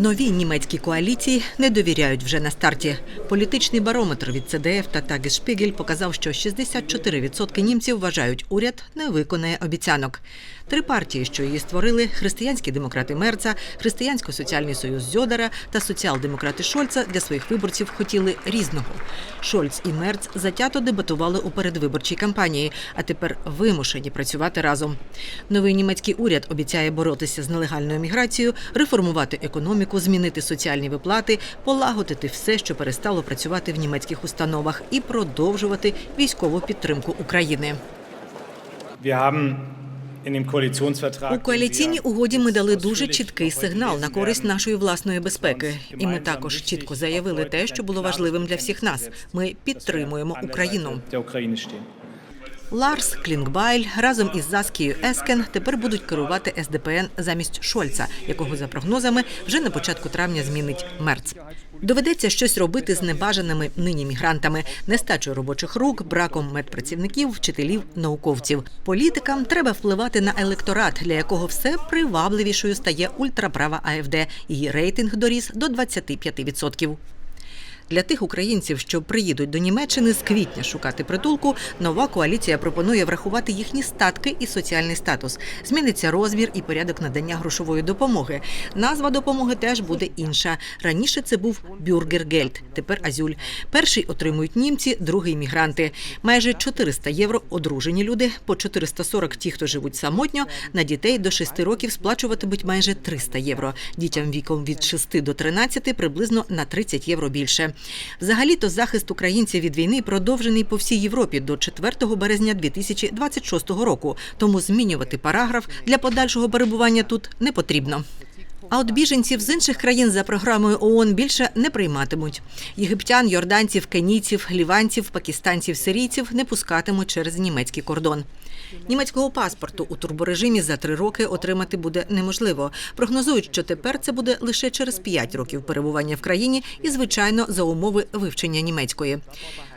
Новій німецькій коаліції не довіряють вже на старті. Політичний барометр від ЦДФ та Тагешпігель показав, що 64% німців вважають, уряд не виконає обіцянок. Три партії, що її створили: християнські демократи Мерца, християнсько-соціальний союз Зьодера та соціал-демократи Шольца для своїх виборців хотіли різного. Шольц і Мерц затято дебатували у передвиборчій кампанії, а тепер вимушені працювати разом. Новий німецький уряд обіцяє боротися з нелегальною міграцією, реформувати економіку, змінити соціальні виплати, полагодити все, що перестало працювати в німецьких установах, і продовжувати військову підтримку України. У коаліційній угоді ми дали дуже чіткий сигнал на користь нашої власної безпеки. І ми також чітко заявили те, що було важливим для всіх нас. Ми підтримуємо Україну. Ларс Клінгбайль разом із Заскією Ескен тепер будуть керувати СДПН замість Шольца, якого за прогнозами вже на початку травня змінить Мерц. Доведеться щось робити з небажаними нині мігрантами, нестачою робочих рук, браком медпрацівників, вчителів, науковців. Політикам треба впливати на електорат, для якого все привабливішою стає ультраправа АФД. Її рейтинг доріс до 25%. Для тих українців, що приїдуть до Німеччини з квітня шукати притулку, нова коаліція пропонує врахувати їхні статки і соціальний статус. Зміниться розмір і порядок надання грошової допомоги. Назва допомоги теж буде інша. Раніше це був бюргергельд, тепер азюль. Перший отримують німці, другий мігранти. Майже 400 євро одружені люди, по 440 ті, хто живуть самотньо. На дітей до 6 років сплачуватимуть майже 300 євро. Дітям віком від 6 до 13 приблизно на 30 євро більше. Взагалі-то захист українців від війни продовжений по всій Європі до 4 березня 2026 року. Тому змінювати параграф для подальшого перебування тут не потрібно. А от біженців з інших країн за програмою ООН більше не прийматимуть. Єгиптян, йорданців, кенійців, ліванців, пакистанців, сирійців не пускатимуть через німецький кордон. Німецького паспорту у турборежимі за три роки отримати буде неможливо. Прогнозують, що тепер це буде лише через п'ять років перебування в країні і, звичайно, за умови вивчення німецької.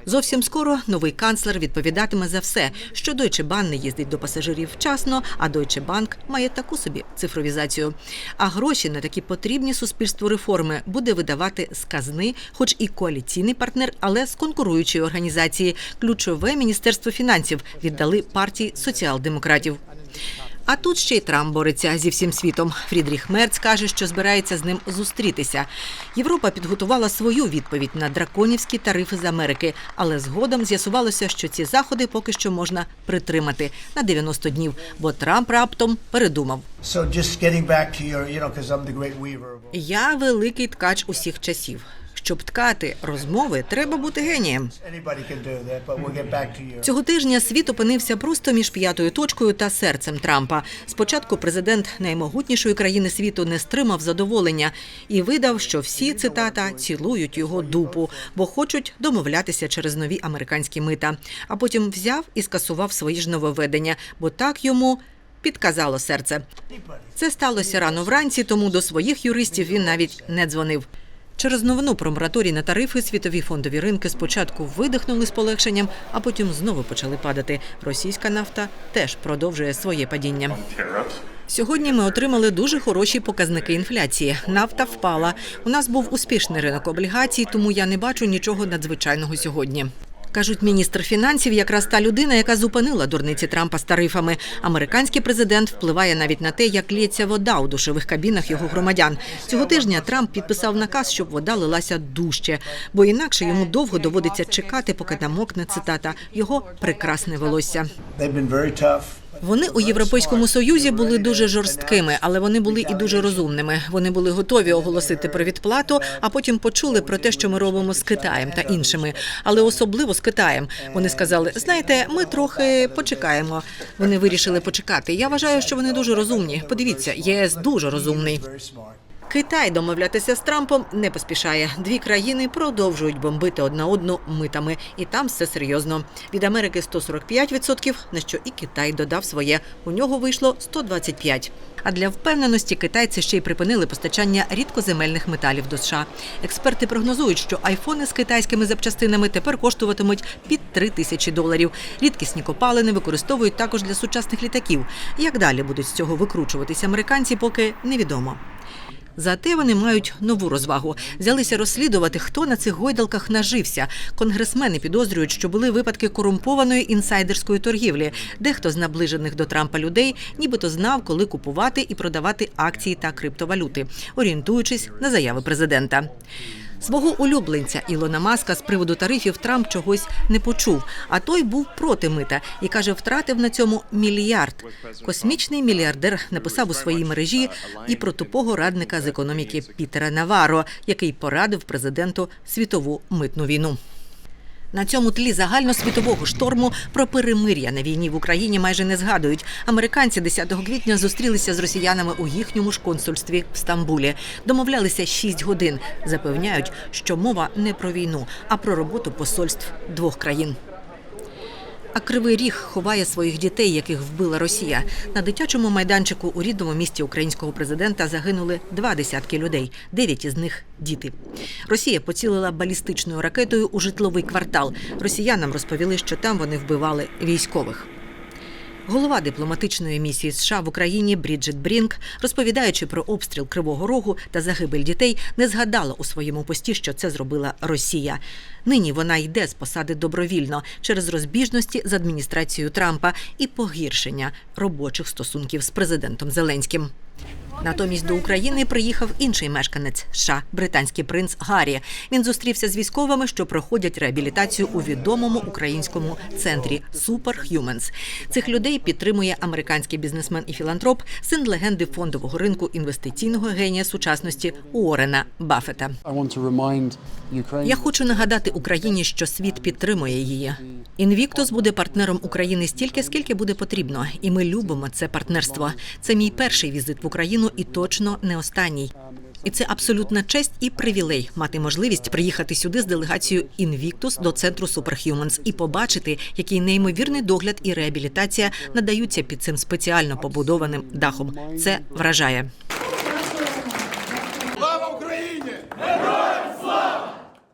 Зовсім скоро новий канцлер відповідатиме за все, що Deutsche Bahn не їздить до пасажирів вчасно, а Deutsche Bank має таку собі цифровізацію. А гроші на такі потрібні суспільству реформи буде видавати з казни, хоч і коаліційний партнер, але з конкуруючої організації. Ключове міністерство фінансів віддали партії соціал-демократів. А тут ще й Трамп бореться зі всім світом. Фрідріх Мерц каже, що збирається з ним зустрітися. Європа підготувала свою відповідь на драконівські тарифи з Америки, але згодом з'ясувалося, що ці заходи поки що можна притримати на 90 днів, бо Трамп раптом передумав. Я великий ткач усіх часів. Щоб ткати розмови, треба бути генієм. Цього тижня світ опинився просто між п'ятою точкою та серцем Трампа. Спочатку президент наймогутнішої країни світу не стримав задоволення і видав, що всі цитата цілують його дупу, бо хочуть домовлятися через нові американські мита. А потім взяв і скасував свої ж нововведення, бо так йому. Підказало серце. Це сталося рано вранці, тому до своїх юристів він навіть не дзвонив. Через новину про мораторій на тарифи світові фондові ринки спочатку видихнули з полегшенням, а потім знову почали падати. Російська нафта теж продовжує своє падіння. Сьогодні ми отримали дуже хороші показники інфляції. Нафта впала. У нас був успішний ринок облігацій, тому я не бачу нічого надзвичайного сьогодні. Кажуть, міністр фінансів якраз та людина, яка зупинила дурниці Трампа з тарифами. Американський президент впливає навіть на те, як лється вода у душових кабінах його громадян. Цього тижня Трамп підписав наказ, щоб вода лилася дужче, бо інакше йому довго доводиться чекати, поки намокне цитата його прекрасне волосся. Вони у Європейському Союзі були дуже жорсткими, але вони були і дуже розумними. Вони були готові оголосити про відплату, а потім почули про те, що ми робимо з Китаєм та іншими, але особливо з Китаєм. Вони сказали: знаєте, ми трохи почекаємо. Вони вирішили почекати. Я вважаю, що вони дуже розумні. Подивіться, ЄС дуже розумний. Китай домовлятися з Трампом не поспішає. Дві країни продовжують бомбити одна одну митами, і там все серйозно. Від Америки 145%, на що і Китай додав своє. У нього вийшло 125%. А для впевненості китайці ще й припинили постачання рідкоземельних металів до США. Експерти прогнозують, що айфони з китайськими запчастинами тепер коштуватимуть під 3 тисячі доларів. Рідкісні копалини використовують також для сучасних літаків. Як далі будуть з цього викручуватись американці, поки невідомо. Зате вони мають нову розвагу. Взялися розслідувати, хто на цих гойдалках нажився. Конгресмени підозрюють, що були випадки корумпованої інсайдерської торгівлі. Дехто з наближених до Трампа людей нібито знав, коли купувати і продавати акції та криптовалюти, орієнтуючись на заяви президента. Свого улюбленця Ілона Маска з приводу тарифів Трамп чогось не почув. А той був проти мита і каже, втратив на цьому мільярд. Космічний мільярдер написав у своїй мережі і про тупого радника з економіки Пітера Наваро, який порадив президенту світову митну війну. На цьому тлі загальносвітового шторму про перемир'я на війні в Україні майже не згадують. Американці 10 квітня зустрілися з росіянами у їхньому ж консульстві в Стамбулі. Домовлялися 6 годин. Запевняють, що мова не про війну, а про роботу посольств двох країн. А кривий ріг ховає своїх дітей, яких вбила Росія. На дитячому майданчику у рідному місті українського президента загинули два десятки людей. Дев'ять із них діти. Росія поцілила балістичною ракетою у житловий квартал. Росіянам розповіли, що там вони вбивали військових. Голова дипломатичної місії США в Україні Бріджит Брінк, розповідаючи про обстріл Кривого Рогу та загибель дітей, не згадала у своєму пості, що це зробила Росія. Нині вона йде з посади добровільно через розбіжності з адміністрацією Трампа і погіршення робочих стосунків з президентом Зеленським. Натомість до України приїхав інший мешканець США, британський принц Гаррі. Він зустрівся з військовими, що проходять реабілітацію у відомому українському центрі Superhumans. Цих людей підтримує американський бізнесмен і філантроп, син легенди фондового ринку інвестиційного генія сучасності Уоррена Баффета. Я хочу нагадати Україні, що світ підтримує її. Інвіктус буде партнером України стільки, скільки буде потрібно, і ми любимо це партнерство. Це мій перший візит в Україну і точно не останній. І це абсолютна честь і привілей мати можливість приїхати сюди з делегацією Invictus до центру Superhumans і побачити, який неймовірний догляд і реабілітація надаються під цим спеціально побудованим дахом. Це вражає.